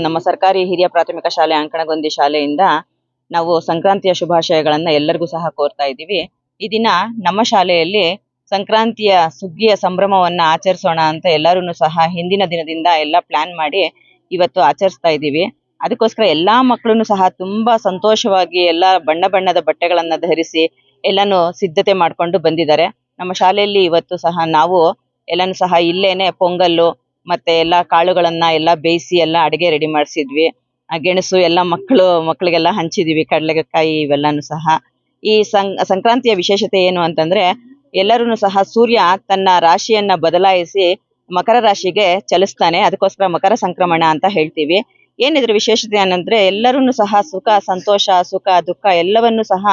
ನಮ್ಮ ಸರ್ಕಾರಿ ಹಿರಿಯ ಪ್ರಾಥಮಿಕ ಶಾಲೆ, ಅಂಕಣಗೊಂದಿ ಶಾಲೆಯಿಂದ ನಾವು ಸಂಕ್ರಾಂತಿಯ ಶುಭಾಶಯಗಳನ್ನ ಎಲ್ಲರಿಗೂ ಸಹ ಕೋರ್ತಾ ಇದ್ದೀವಿ. ಈ ದಿನ ನಮ್ಮ ಶಾಲೆಯಲ್ಲಿ ಸಂಕ್ರಾಂತಿಯ ಸುಗ್ಗಿಯ ಸಂಭ್ರಮವನ್ನ ಆಚರಿಸೋಣ ಅಂತ ಎಲ್ಲರೂ ಸಹ ಹಿಂದಿನ ದಿನದಿಂದ ಎಲ್ಲ ಪ್ಲಾನ್ ಮಾಡಿ ಇವತ್ತು ಆಚರಿಸ್ತಾ ಇದ್ದೀವಿ. ಅದಕ್ಕೋಸ್ಕರ ಎಲ್ಲಾ ಮಕ್ಕಳನ್ನು ಸಹ ತುಂಬಾ ಸಂತೋಷವಾಗಿ ಎಲ್ಲ ಬಣ್ಣ ಬಣ್ಣದ ಬಟ್ಟೆಗಳನ್ನ ಧರಿಸಿ ಎಲ್ಲಾನು ಸಿದ್ಧತೆ ಮಾಡ್ಕೊಂಡು ಬಂದಿದ್ದಾರೆ. ನಮ್ಮ ಶಾಲೆಯಲ್ಲಿ ಇವತ್ತು ಸಹ ನಾವು ಎಲ್ಲಾನು ಸಹ ಇಲ್ಲೇನೆ ಪೊಂಗಲ್ಲು ಮತ್ತೆ ಎಲ್ಲಾ ಕಾಳುಗಳನ್ನ ಎಲ್ಲ ಬೇಯಿಸಿ ಎಲ್ಲ ಅಡಿಗೆ ರೆಡಿ ಮಾಡಿಸಿದ್ವಿ. ಆ ಗೆಣಸು ಎಲ್ಲ ಮಕ್ಕಳು, ಮಕ್ಕಳಿಗೆಲ್ಲ ಹಂಚಿದೀವಿ, ಕಡಲೆಕಾಯಿ ಇವೆಲ್ಲಾನು ಸಹ. ಈ ಸಂ, ಸಂಕ್ರಾಂತಿಯ ವಿಶೇಷತೆ ಏನು ಅಂತಂದ್ರೆ ಎಲ್ಲರೂ ಸಹ ಸೂರ್ಯ ತನ್ನ ರಾಶಿಯನ್ನ ಬದಲಾಯಿಸಿ ಮಕರ ರಾಶಿಗೆ ಚಲಿಸ್ತಾನೆ. ಅದಕ್ಕೋಸ್ಕರ ಮಕರ ಸಂಕ್ರಮಣ ಅಂತ ಹೇಳ್ತೀವಿ. ಏನಿದ್ರ ವಿಶೇಷತೆ ಏನಂದ್ರೆ ಎಲ್ಲರೂ ಸಹ ಸುಖ, ಸಂತೋಷ, ಸುಖ, ದುಃಖ ಎಲ್ಲವನ್ನು ಸಹ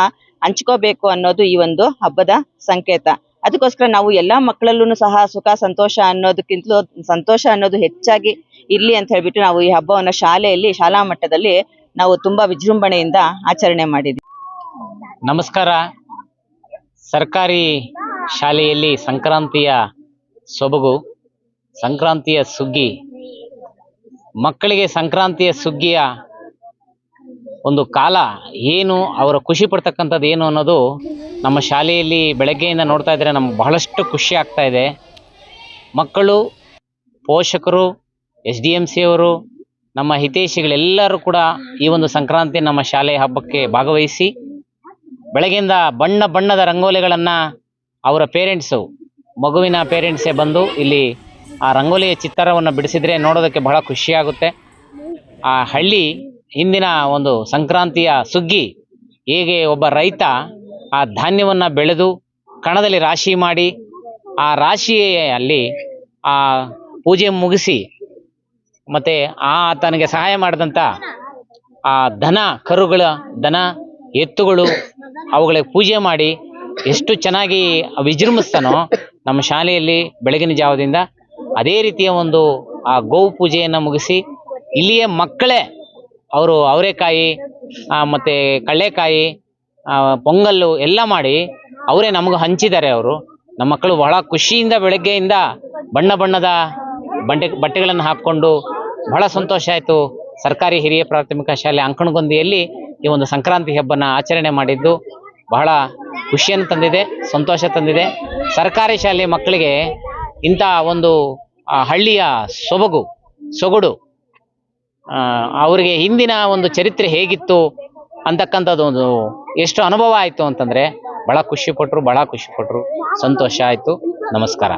ಹಂಚ್ಕೋಬೇಕು ಅನ್ನೋದು ಈ ಒಂದು ಹಬ್ಬದ ಸಂಕೇತ. ಅದಕ್ಕೋಸ್ಕರ ನಾವು ಎಲ್ಲಾ ಮಕ್ಕಳಲ್ಲೂ ಸಹ ಸುಖ, ಸಂತೋಷ ಅನ್ನೋದಕ್ಕಿಂತಲೂ ಸಂತೋಷ ಅನ್ನೋದು ಹೆಚ್ಚಾಗಿ ಇರ್ಲಿ ಅಂತ ಹೇಳ್ಬಿಟ್ಟು ನಾವು ಈ ಹಬ್ಬವನ್ನ ಶಾಲೆಯಲ್ಲಿ, ಶಾಲಾ ಮಟ್ಟದಲ್ಲಿ ನಾವು ತುಂಬಾ ವಿಜೃಂಭಣೆಯಿಂದ ಆಚರಣೆ ಮಾಡಿದ್ವಿ. ನಮಸ್ಕಾರ. ಸರ್ಕಾರಿ ಶಾಲೆಯಲ್ಲಿ ಸಂಕ್ರಾಂತಿಯ ಸೊಬಗು, ಸಂಕ್ರಾಂತಿಯ ಸುಗ್ಗಿ, ಮಕ್ಕಳಿಗೆ ಸಂಕ್ರಾಂತಿಯ ಸುಗ್ಗಿಯ ಒಂದು ಕಾಲ ಏನು ಅವರ ಖುಷಿ ಪಡ್ತಕ್ಕಂಥದ್ದು ಏನು ಅನ್ನೋದು ನಮ್ಮ ಶಾಲೆಯಲ್ಲಿ ಬೆಳಗ್ಗೆಯಿಂದ ನೋಡ್ತಾ ಇದ್ರೆ ನಮ್ಗೆ ಬಹಳಷ್ಟು ಖುಷಿ ಆಗ್ತಾ ಇದೆ. ಮಕ್ಕಳು, ಪೋಷಕರು ಎಸ್ ಡಿ ಎಂ ಸಿ ಅವರು, ನಮ್ಮ ಹಿತೈಷಿಗಳೆಲ್ಲರೂ ಕೂಡ ಈ ಒಂದು ಸಂಕ್ರಾಂತಿ ನಮ್ಮ ಶಾಲೆಯ ಹಬ್ಬಕ್ಕೆ ಭಾಗವಹಿಸಿ ಬೆಳಗ್ಗೆಯಿಂದ ಬಣ್ಣ ಬಣ್ಣದ ರಂಗೋಲಿಗಳನ್ನು ಅವರ ಪೇರೆಂಟ್ಸು ಮಗುವಿನ ಪೇರೆಂಟ್ಸೇ ಬಂದು ಇಲ್ಲಿ ಆ ರಂಗೋಲಿಯ ಚಿತ್ತಾರವನ್ನು ಬಿಡಿಸಿದರೆ ನೋಡೋದಕ್ಕೆ ಬಹಳ ಖುಷಿಯಾಗುತ್ತೆ ಆ ಹಳ್ಳಿ ಹಿಂದಿನ ಒಂದು ಸಂಕ್ರಾಂತಿಯ ಸುಗ್ಗಿ ಹೇಗೆ ಒಬ್ಬ ರೈತ ಆ ಧಾನ್ಯವನ್ನು ಬೆಳೆದು ಕಣದಲ್ಲಿ ರಾಶಿ ಮಾಡಿ ಆ ರಾಶಿಯಲ್ಲಿ ಆ ಪೂಜೆ ಮುಗಿಸಿ ಮತ್ತೆ ಆ ತನಗೆ ಸಹಾಯ ಮಾಡಿದಂಥ ಆ ದನ ಕರುಗಳ ದನ ಎತ್ತುಗಳು ಅವುಗಳಿಗೆ ಪೂಜೆ ಮಾಡಿ ಎಷ್ಟು ಚೆನ್ನಾಗಿ ವಿಜೃಂಭಿಸ್ತಾನೋ ನಮ್ಮ ಶಾಲೆಯಲ್ಲಿ ಬೆಳಗಿನ ಜಾವದಿಂದ ಅದೇ ರೀತಿಯ ಒಂದು ಆ ಗೋವು ಪೂಜೆಯನ್ನು ಮುಗಿಸಿ ಇಲ್ಲಿಯ ಮಕ್ಕಳೇ ಅವರು ಅವರೆಕಾಯಿ ಮತ್ತು ಆ, ಪೊಂಗಲ್ಲು ಎಲ್ಲ ಮಾಡಿ ಅವರೇ ನಮಗೆ ಹಂಚಿದ್ದಾರೆ ಅವರು. ನಮ್ಮ ಮಕ್ಕಳು ಬಹಳ ಖುಷಿಯಿಂದ ಬೆಳಗ್ಗೆಯಿಂದ ಬಣ್ಣ ಬಣ್ಣದ ಬಂಡೆ ಬಟ್ಟೆಗಳನ್ನು ಹಾಕ್ಕೊಂಡು ಬಹಳ ಸಂತೋಷ ಆಯಿತು. ಸರ್ಕಾರಿ ಹಿರಿಯ ಪ್ರಾಥಮಿಕ ಶಾಲೆ ಅಂಕಣಗೊಂದಿಯಲ್ಲಿ ಈ ಒಂದು ಸಂಕ್ರಾಂತಿ ಹಬ್ಬನ ಆಚರಣೆ ಮಾಡಿದ್ದು ಬಹಳ ಖುಷಿಯನ್ನು ತಂದಿದೆ ಸಂತೋಷ ತಂದಿದೆ. ಸರ್ಕಾರಿ ಶಾಲೆ ಮಕ್ಕಳಿಗೆ ಇಂಥ ಒಂದು ಹಳ್ಳಿಯ ಸೊಬಗು ಸೊಗಡು ಅವರಿಗೆ ಹಿಂದಿನ ಒಂದು ಚರಿತ್ರೆ ಹೇಗಿತ್ತು ಅಂತಕ್ಕಂಥದ್ದೊಂದು ಎಷ್ಟು ಅನುಭವ ಆಯಿತು ಅಂತಂದರೆ ಬಹಳ ಖುಷಿ ಪಟ್ಟರು ಬಹಳ ಖುಷಿ ಪಟ್ಟರು ಸಂತೋಷ ಆಯಿತು. ನಮಸ್ಕಾರ.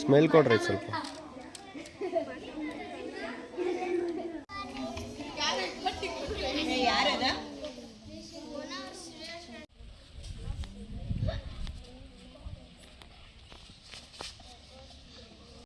ಸ್ಮೆಲ್ ಕೊಡ್ರಿ ಸ್ವಲ್ಪ